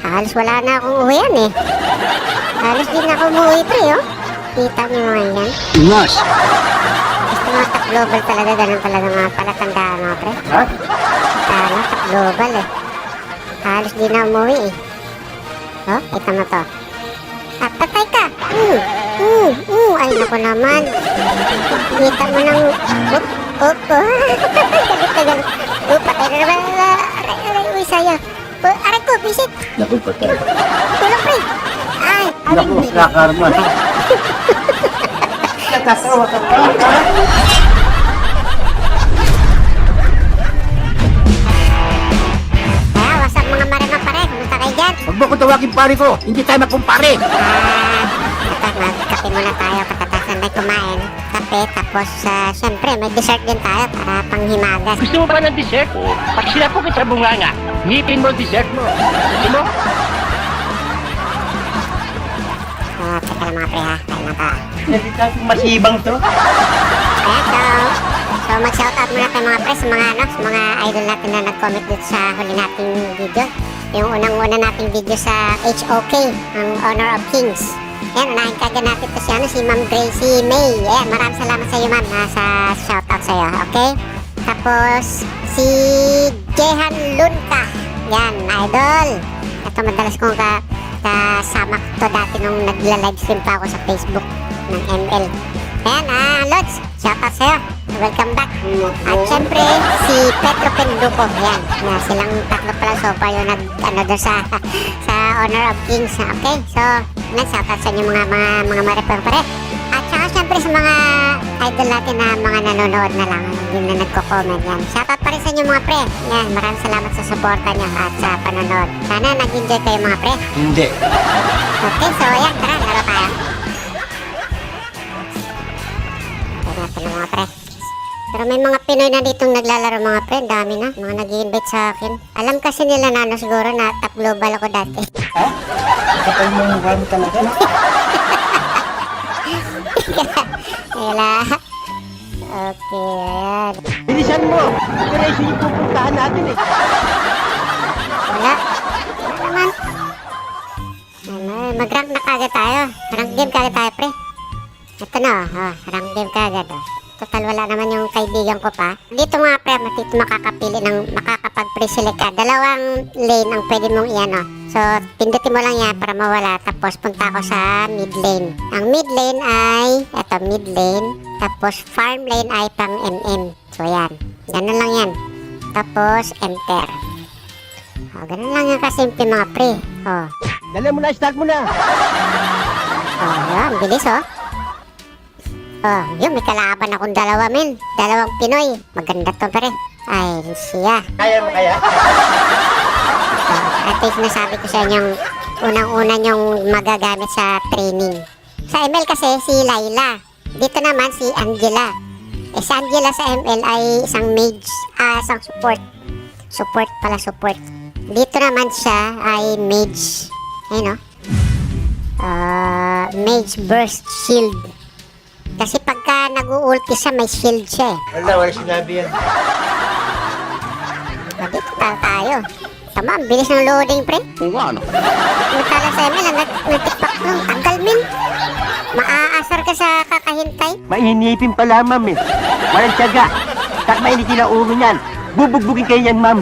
Halos wala na akong uwian eh. Halos di na ako umuwi pre, oh. Kita niyo mga yan. Ingas. Gusto mga top global talaga, ganun talaga mga palatandaan mga pre. Ha? Tama, top global eh. Halos di na umuwi eh. Oh, kita mo to. Ah, patay ka! Mm, mm, mm. Ay, naku naman. Kita mo ng... Oop, oop, oh. galit na galit. Oh, patay na naman. Aray, aray, uy, saya. Ko, bisit. Naku, patay. Tulong pre. Ay, ay, Naku, kakarma. Natasawa ka pa. Kaya, what's up mga marima pare? Kumusta kayo dyan? Huwag mo ko tawagin pare ko. Hindi tayo magkumpare. Ah, ito, magkape muna tayo pagkatapos na kumain. Kape, tapos uh, syempre may dessert din tayo para panghimagas. Gusto mo ba ng dessert? Pag sinapo kita bunganga, ngipin mo dessert mo. Gusto mo? So, teka lang mga pre ha, kain na ka. Hindi tayo masibang to. Ayan, so, so mag-shoutout muna tayo mga pre sa mga, ano, sa mga idol natin na nag-comment dito sa huli nating video. Yung unang-una nating video sa HOK, ang Honor of Kings. Ayan, unahin kagad natin to si, ano, si Ma'am Gracie May. Ayan, maraming salamat sa iyo ma'am ha, sa shoutout sa iyo, okay? Tapos, si Jehan Lunka. Yan, idol. Ito madalas kong ka kasama to dati nung nagla-livestream pa ako sa Facebook ng ML. Ayan, ah, Lods, shoutout sa'yo. Welcome back. At syempre, si Petro Penduko. Ayan, na silang tatlo pala so far yung nag, ano doon sa, sa Honor of Kings. Okay, so, yan, shoutout sa inyo mga, mga, mga maripang pare. At saka syempre sa mga idol natin na mga nanonood na lang, hindi na nagko-comment yan. Shoutout pa rin sa inyo mga pre. Yan, maraming salamat sa suporta nyo at sa panonood. Sana nag-enjoy kayo mga pre. Hindi. Okay, so ayan, tara, laro tayo. Ito natin mga pre. Pero may mga Pinoy na ditong naglalaro mga pre, dami na. Mga nag invite sa akin. Alam kasi nila na ano siguro na top global ako dati. Kapag mo mukha mo talaga. no? Wala. Okay, ayan. Bilisan mo. Operation yung pupuntahan natin eh. Wala. Wala naman. Ano, mag-rank na kagad tayo. Rank game kagad tayo, pre. Ito na, oh, rank game kagad, oh. Total, wala naman yung kaibigan ko pa. Dito mga pre, matito makakapili ng makakapag-pre-select ka. Dalawang lane ang pwede mong iyan, oh. So, pindutin mo lang yan para mawala. Tapos, punta ako sa mid lane. Ang mid lane ay, eto, mid lane. Tapos, farm lane ay pang MM. So, yan. Ganun lang yan. Tapos, enter. Oh, ganun lang yung kasimple mga pre. Oh, Dali mo na, start mo na. oh, yun, bilis oh. Oh, yun, may kalaban akong dalawa, men. Dalawang Pinoy. Maganda to, pre. Ay, siya. Kaya mo kaya? At least nasabi ko sa inyong unang-una nyong magagamit sa training. Sa ML kasi, si Laila. Dito naman, si Angela. Eh, si Angela sa ML ay isang mage, ah, isang support. Support pala, support. Dito naman siya ay mage. Ayun, no? Ah, mage burst shield. Kasi pagka nag-ulti siya, may shield siya eh. Wala, wala sinabi yan. Ah, Dito tayo. Tama, ang bilis ng loading, pre. Kung ano? Magkala sa ML, ang nag- nagtikpak nung tagal, min. Maaasar ka sa kakahintay. Mainipin pala, ma'am eh. Walang tiyaga. Tak mainitin ang ulo niyan. Bubugbugin kayo yan, ma'am.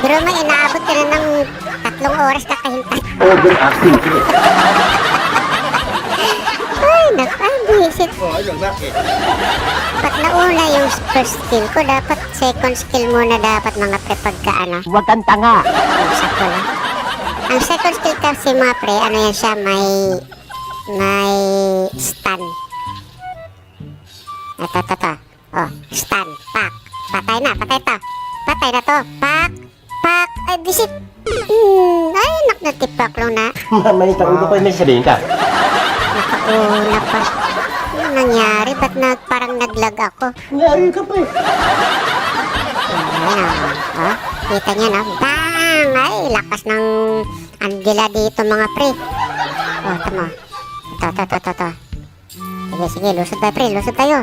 Pero may inaabot ka na ng tatlong oras kakahintay. Overacting. Ay, nakabisit. Oh, ayun, bakit? Pag nauna yung first skill ko, dapat second skill muna dapat mga pre pagka ano. Huwag kang tanga. Ko lang. Ang second skill kasi mga pre, ano yan siya, may may stun. Ito, ito, ito. Oh, stun. Pak. Patay na, patay to. Patay na to. Pak. Pak. Ay, bisit. Hmm, ay, nak natipak lang na. Mamanit ang ulo ko, may sabihin ka. Nakauna pa. Nangyari? Ba't na, parang naglag ako? Nangyari ka pa eh. Ayan o. Oh, kita niyo na. Bang! Ay, lakas ng Angela dito mga pre. Oh, tama. Ito, ito, ito, ito, ito. Sige, sige. Lusot tayo pre. Lusot tayo.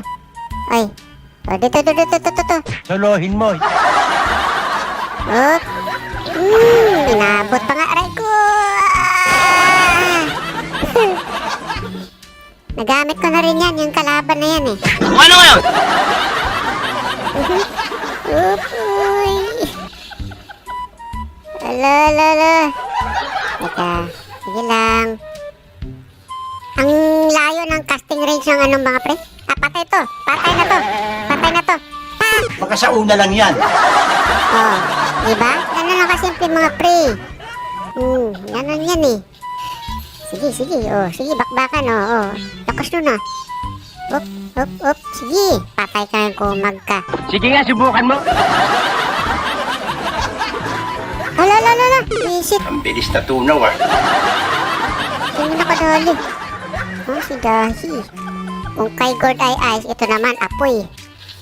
Ay. Oh, dito, dito, dito, dito, dito. Solohin mo. Oh. Hmm, inabot pa nga. Aray, na yan eh. Ano ngayon? Oop, uy. Ala, ala, ala. Teka, sige lang. Ang layo ng casting range ng anong mga pre? Ah, patay to. Patay na to. Patay na to. Pak! Baka sa una lang yan. Oh, di ba? Ganun lang kasimple mga pre. Hmm, ganun yan eh. Sige, sige. Oh, sige, bakbakan. Oh, oh. Lakas nun ah. Up, up, up. Sige, patay ka yung kumag ka. Sige nga, subukan mo. Hala, hala, hala. Visit. Ang bilis na tunaw ah. Sino nakadali? Oh, si Dahi. Kung kay God ay Eyes, ito naman, apoy.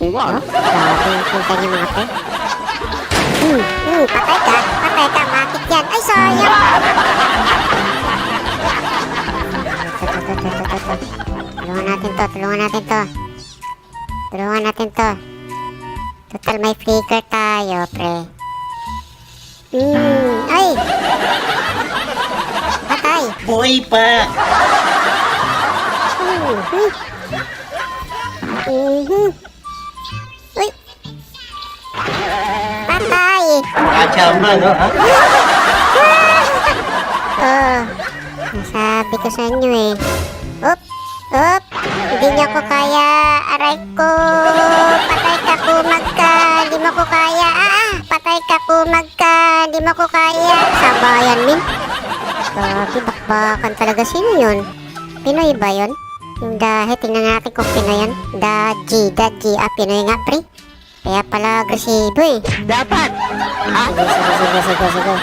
Oo nga. Oh, grabe yung pinta niya mga pre. Hmm, hmm, patay ka, patay ka, matik yan. Ay, sayang! Ito, ito, ito, ito. Tulungan natin to, tulungan natin to. Tulungan natin to. Total may flicker tayo, pre. Hmm, ay! Patay! Buhay pa. Mhm. Mhm. Uy! Patay! Kachamba, no? Ha? Oh, nasabi ko sa inyo eh. Up! Up! Hindi niya ko kaya. Aray ko! Patay ka, kumag ka. Hindi mo ko kaya. Ah, ah! Patay ka, kumag ka. Hindi mo ko kaya. Sabayan, min. Grabe, bakbakan talaga. Sino yun? Pinoy ba yun? Yung dahi, tingnan natin kung Pinoy yun. Daji, Daji. Ah, Pinoy nga, pre. Kaya pala agresibo eh. Dapat. Sige, sige, sige, sige, sige.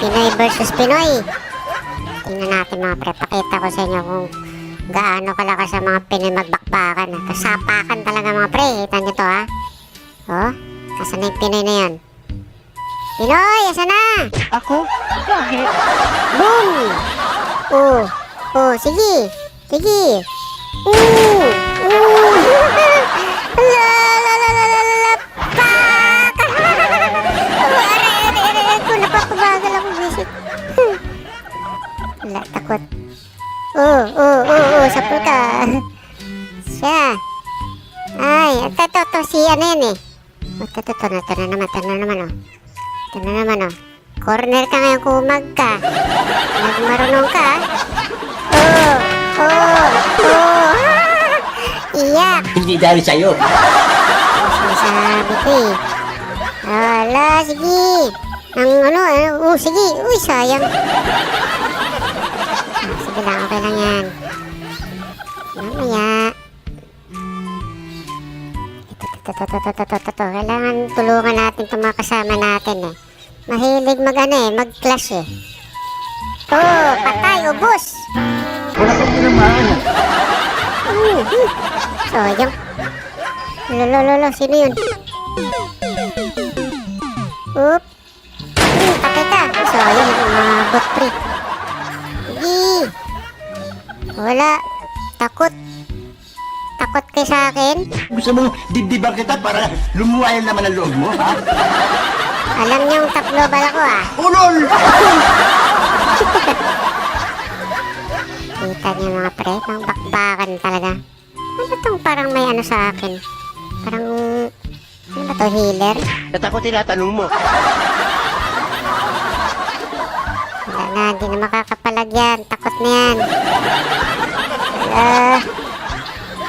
Pinoy versus Pinoy. Tingnan natin mga pre. Pakita ko sa inyo kung gaano kalakas ang mga Pinoy magbakbakan. Kasapakan talaga mga pre. Kita nyo to ha. Oh, asan na yung Pinoy na yan? Pinoy, asan na? Ako? Bakit? Boom! Oh, oh, sige. Sige. Ooh, ooh. La, la, la, la, la, la, la. Pak! Aray, aray, aray, aray ko. Napapabagal ako, visit. Wala, takot. Oh, oh, oh, oh, sapul ka. Siya. Ay, ito, ito, ito, si ano yan eh. Ito, ito, ito, ito na naman, ito na naman, oh. Ito na naman, oh. Corner ka ngayon, kumag ka. Nagmarunong ka. Oh, oh, oh. Iyak. Hindi dahil sa'yo. Sinasabi ko eh. Ala, sige. Ang ano, ano, oh, sige. Uy, sayang. Ah, sige lang, okay lang yan. Mamaya. Ito, ito, ito, ito, ito, ito, ito, ito. Kailangan tulungan natin itong mga kasama natin eh. Mahilig mag ano eh, mag-clash eh. Oh, patay, ubos. Wala kang tinamaan. Hmm, hmm. Sayang. Lolo, lolo, sino yun? Oop. Hmm, patay ka. Sayang, mga bot pre. Wala. Takot. Takot kayo sa akin? Gusto mong dibdiban kita para lumuwayan naman ang loob mo, ha? Alam niyong top global ako ah. Ulol! Kita niyo mga pre, pang bakbakan talaga. Ano tong parang may ano sa akin? Parang, ano ba to, healer? At ako tinatanong mo. Na, hindi na makakapalag yan. Takot na yan. Wala.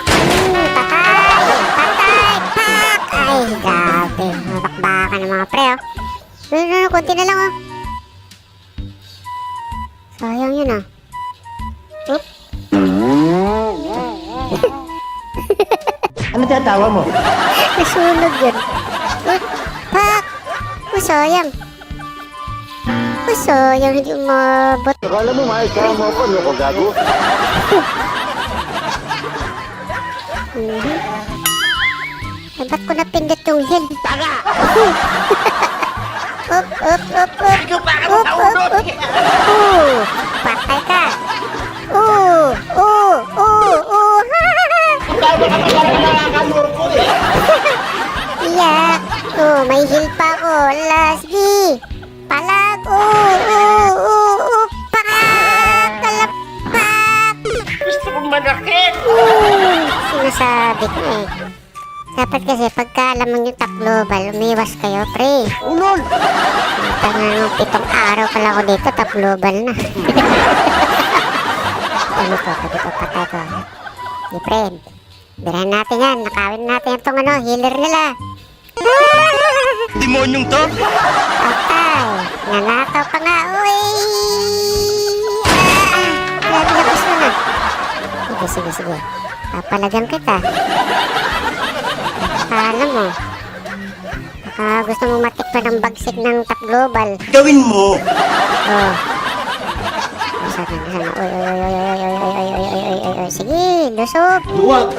Hmm, patay! Patay! Pak! Ay, grabe. Mabakbakan ng mga pre, oh. No, no, no, konti na lang, oh. Sayang yun, ah. Oop. Ano tinatawa mo? Nasunog yun. Oop. Pak! Oh, Oh, sayang. Hindi umabot. Akala mo, maayos mo ako, no? gago. Mhm. Eh, ba't ko napindot yung hill? Taga! Up, up, up, up. Ikaw pa ka Up, up, global, umiwas kayo, pre. Ulol! Ito nga nung pitong araw pala ako dito, top global na. ano to, tabi ko, patay ko. Di pre, birahan natin yan, nakawin natin itong ano, healer nila. Demonyong to? Patay, nanakaw pa nga, uy! Ah, grabe lakas mo na. Sige, sige, sige. Papalagan kita. Akala mo. Baka gusto mo matikpa ng bagsik ng top global. Gawin mo! Oh. Sana, sana. Oy, oy, oy, oy, oy, oy, oy, oy, oy, oy, oy, oy, oy. Sige, lusog. Luwag!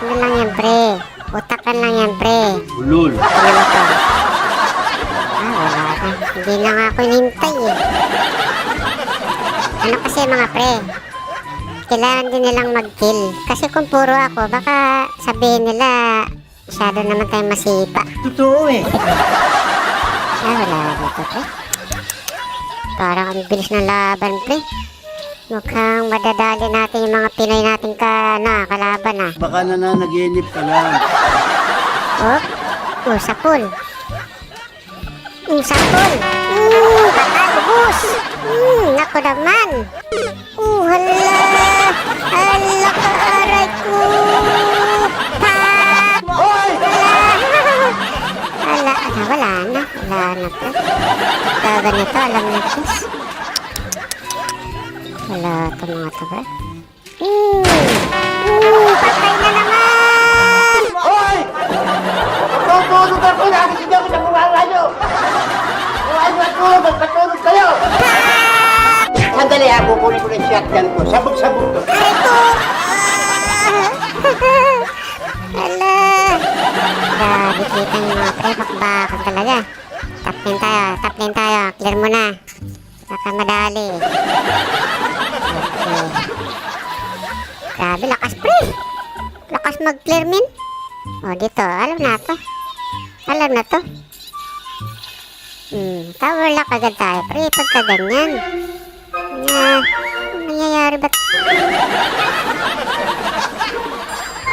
Ano lang yan, pre? Utakan lang yan, pre. Ulol! Ano to? Ah, wala na. Hindi na nga ako hinintay eh. Ano kasi mga pre? Kailangan din nilang mag-kill. Kasi kung puro ako, baka sabihin nila masyado naman tayo masipa. Totoo eh. Ah, wala dito, pre. Parang ang bilis ng laban, pre. Mukhang madadali natin yung mga Pinoy nating ka, na, kalaban, ah. Baka nananaginip ka lang. Oh, oh, sapul. Mm, sapul. Mm, patay, ubus. Mm, nako naman. Uh, hala. Hala ka, aray ko. Na. Wala na, pre. Pagka ganito, alam na, sis. Wala ito mga to, pre. Mm, mm, patay na naman. Hoy! Tutulog ako! Nakikita ko sa buwanga nyo! Buwanga nyo ako! Magpatulog kayo! Sandali ha, kukunin ko ng shotgun ko. Sabog-sabog to. Aray ko! Ala! Grabe kita yung mga pre, bakbakan talaga. Top lane tayo, top lane tayo. Clear mo na. Baka madali. Okay. Grabe, lakas pre! Lakas mag-clear min. O, dito. Alam na to. Alam na to. Hmm, tower lock agad tayo. Pre, pagka ganyan. Nga, ano nangyayari ba't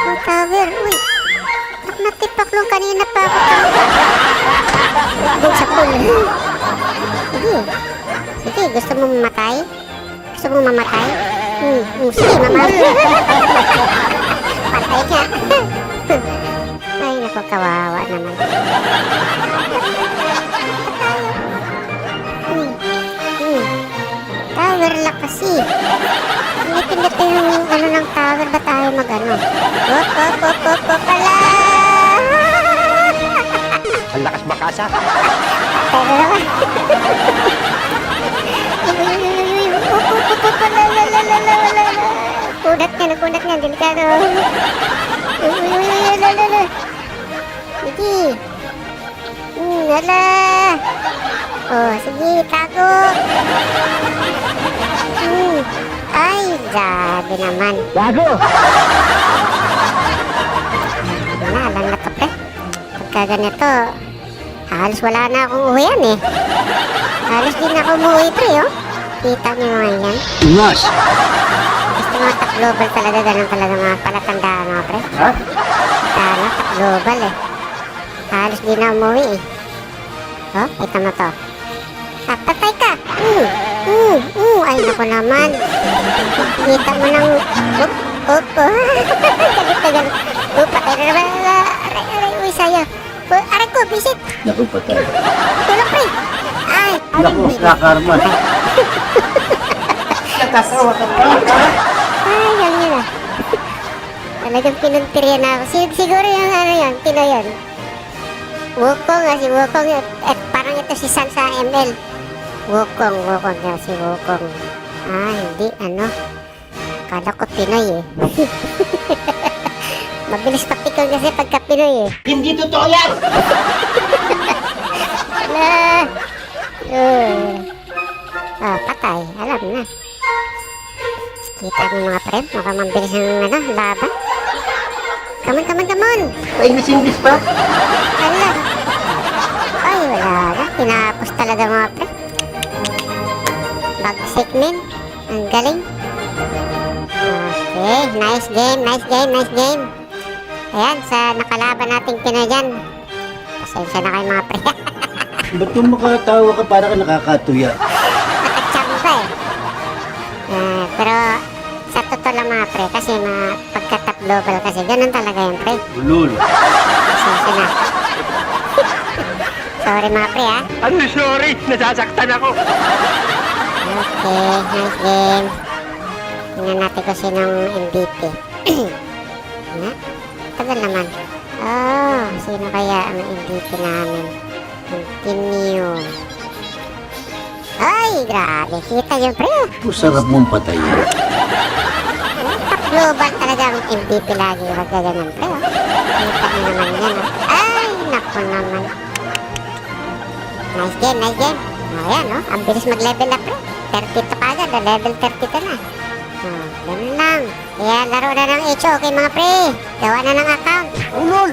ang tower, uy. At natipaklong kanina pa ako tangka. Sige. Sige, gusto mo mamatay? Gusto mo mamatay? Hmm, hmm sige, mamatay. Patay ka. Ay, naku, kawawa naman. Hmm, hmm. Tower lock kasi. Pinipindot ko yung ano ng tower, ba tayo mag ano? Op, op, op, op, op, pala! Ang lakas makasa. Kudatnya, kudatnya halos wala na akong uwian eh. Halos di na ako umuwi, pre, oh. Kita niyo mga yan. Ingas! Gusto mga top global talaga, ganun talaga mga palatandaan mga pre. Ha? Ano, top global eh. Halos di na umuwi eh. Oh, kita mo to. Ah, patay ka! Mm, mm, mm. Ay, naku naman. Kita mo ng... Up, up, oh. galit na galit. Oh, patay na naman. Aray, aray, uy, sayo. Aray ko, bisit. Naku, patay. Tulog, pre. Ay, ay, Naku, nakarma. Nakakawa ka pa. Ay, yan yun ah. Talagang pinuntiryan na ako. Sig- siguro yung ano yan, tino yun. Wukong ah, si Wukong yun. At parang ito si Sansa ML. Wukong, Wukong yan, si Wukong. Ah, hindi, ano. Kala ko Pinoy eh. Mabilis papikon kasi pagka Pinoy eh. Hindi totoo yan! Wala. Uh. Ah, patay. Alam na. Kita mo mga pre, mukhang mabilis ang ano, laban. Come on, come on, come on! Pa-English-English pa? Hala! Ay, wala na. Tinapos talaga mga pre. Bagsik min. Ang galing. Okay, nice game, nice game, nice game. Ayan, sa nakalaban nating Pinoy dyan. Pasensya na kayo mga pre. Ba't kung makatawa ka para ka nakakatuya? Nakachamba eh. Ah, pero sa totoo lang mga pre, kasi mga pagka-top global kasi, ganun talaga yan pre. Ulol. Pasensya na. Sorry mga pre ah. Ano sorry? Nasasaktan ako. Okay, nice game. Tingnan natin kung sinong MVP. na? Tagal naman. Oh, sino kaya ang MVP namin? Continue. Ay, grabe. Kita yung pre. Masarap mong patayin. Top global talaga ang MVP lagi. Huwag ka ganun, pre. oh. Kita mo naman yan. oh. Ay, naku naman. Nice game, nice game. Ayan, no? Ang bilis mag-level up, pre. 32 ka agad, oh. level 32 na. Oh, ganun Kaya laro na ng HO, okay mga pre. Gawa na ng account. Ulol!